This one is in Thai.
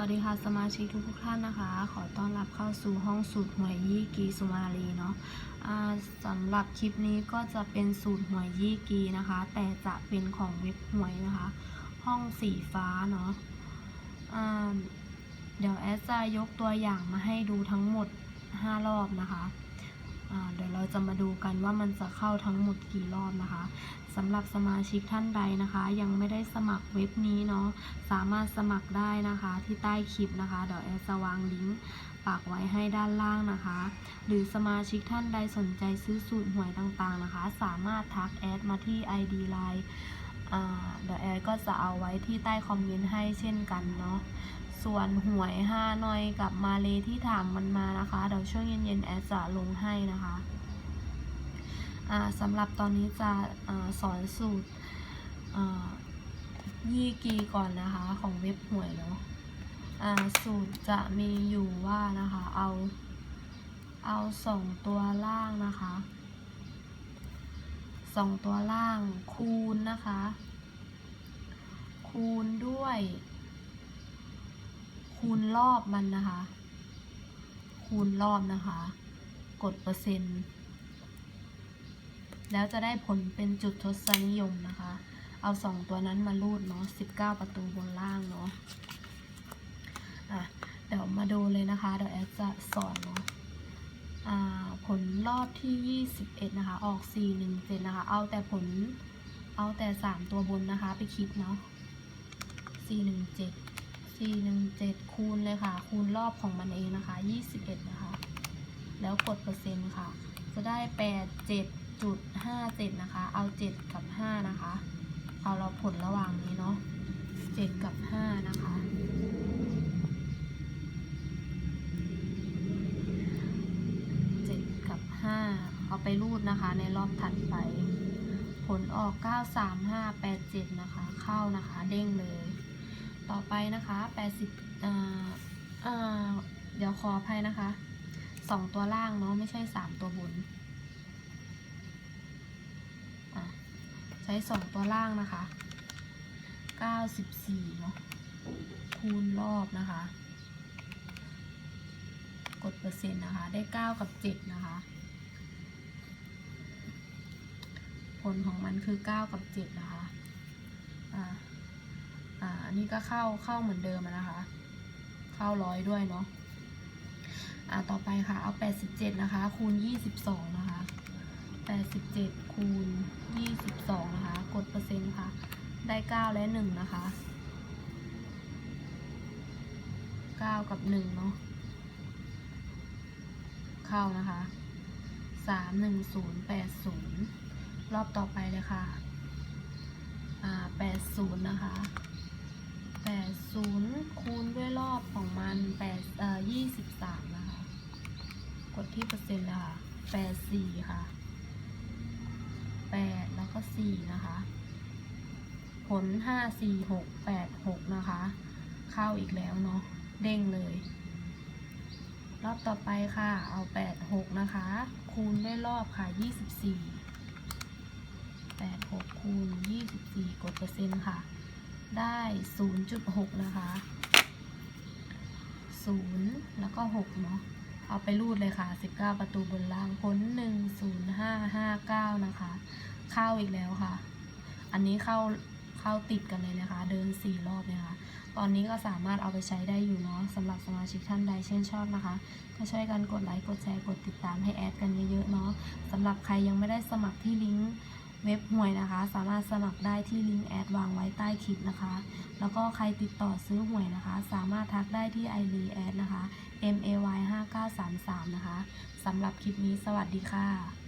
วัสดีค่ะสมาชิกทุกท่านนะคะ ขอต้อนรับเข้าสู่ห้องสูตรหวยยี่กีสุมาลีเนาะสำหรับคลิปนี้ก็จะเป็นสูตรหวยยี่กีนะคะ แต่จะเป็นของเว็บหวยนะคะ ห้องสีฟ้าเนาะะเดี๋ยวแอดจะยกตัวอย่างมาให้ดูทั้งหมด 5 รอบนะคะ เดี๋ยวเราจะมาดูกันว่ามันจะเข้าทั้งหมดกี่รอบนะคะสำหรับสมาชิกท่านใดนะคะ ยังไม่ได้สมัครเว็บนี้เนาะสามารถสมัครได้นะคะที่ใต้คลิปนะคะเดี๋ยวแอดจะวางลิงก์ปักไว้ให้ด้านล่างนะคะ หรือสมาชิกท่านใดสนใจซื้อสูตรหวยต่างๆนะคะ สามารถทักแอดมาที่ ID Line เดี๋ยวแอดก็จะเอาไว้ที่ใต้คอมเมนต์ให้เช่นกันเนาะ ส่วนหวยฮานอยกับมาเลที่ถามมันมานะคะ เดี๋ยวช่วงเย็นๆแอดจะลงให้นะคะสำหรับตอนนี้จะอาสอนสูตรยี่กีก่อนนะคะ ของเว็บหวยเนาะสูตรจะมีอยู่ว่านะคะ เอาเอาสองตัวล่างนะคะสองตัวล่างคูณนะคะ คูณด้วย คูณรอบมันนะคะ คูณรอบนะคะ กดเปอร์เซ็นต์ แล้วจะได้ผลเป็นจุดทศนิยมนะคะ เอาสองตัวนั้นมารูดเนาะ19ประตูบนล่างเนาะอะเดี๋ยวมาดูเลยนะคะ เดี๋ยวแอดจะสอนเนาะอ่าผลรอบที่ 21 นะคะ ออก 417 นะคะ เอาแต่ผล เอาแต่ 3 ตัวบนนะคะ ไปคิดเนาะ417 417 คูณเลยค่ะ คูณรอบของมันเองนะคะ 21 นะคะ แล้วกดเปอร์เซ็นต์ค่ะ จะได้ 87.57 นะคะ เอา 7 กับ 5 นะคะ เอาเราผลระหว่างนี้เนาะเจ็ดกับห้านะคะเจ็ดกับห้าเอาไปรูดนะคะ ในรอบถัดไป ผลออกเก้าสามห้าแปดเจ็ดนะคะ เข้านะคะ เด้งเลย ต่อไปนะคะแปดสิบอ่าอ่าเดี๋ยวขออภัยนะคะสองตัวล่างเนาะไม่ใช่สามตัวบนใช้สองตัวล่างนะคะ94เนาะคูณรอบนะคะ กดเปอร์เซ็นต์นะคะ ได้9กับ7นะคะ ผลของมันคือ9กับ7นะคะ อ่า นนี้ก็เข้าเข้าเหมือนเดิมนะคะ เข้าร้อยด้วยเนาะอ่าต่อไปค่ะ เอา 87 นะคะ คูณ 22 นะคะ 87 คูณ 22 นะคะ กดเปอร์เซ็นต์ค่ะ ได้ 9 และ 1 นะคะ 9 กับ 1 เนาะ เข้านะคะ 3 1 0 8 0 รอบต่อไปเลยค่ะ อ่า 80 นะคะ 80 คูณด้วยรอบของมัน8เอ่อ23 นะคะ กดที่เปอร์เซ็นต์เลยค่ะ84 ค่ะ 8 แล้วก็ 4 นะคะ ผล 5 4 6 8 6 นะคะ เข้าอีกแล้วเนาะ เด้งเลย รอบต่อไปค่ะ เอา 8 6 นะคะ คูณด้วยรอบค่ะ 24 8 6 คูณ 24 กดเปอร์เซ็นต์ค่ะ ได้ 0.6 นะคะ 0 แล้วก็ 6 เนาะ เอาไปรูดเลยค่ะ 19 ประตูบนล่างพ้น 10559 นะคะ เข้าอีกแล้วค่ะ อันนี้เข้าเข้าติดกันเลยนะคะ เดิน 4 รอบเลยค่ะตอนนี้ก็สามารถเอาไปใช้ได้อยู่เนาะสำหรับสมาชิกท่านใดเช่นชอบนะคะ ก็ช่วยกันกดไลค์ กดแชร์ กดติดตามให้แอดกันเยอะๆเนาะสำหรับใครยังไม่ได้สมัครที่ลิงก์ เว็บหวยนะคะ สามารถสมัครได้ที่ลิงก์แอดวางไว้ใต้คลิปนะคะ แล้วก็ใครติดต่อซื้อหวยนะคะ สามารถทักได้ที่ ID แอดนะคะ M A Y 5933นะคะสำหรับคลิปนี้สวัสดีค่ะ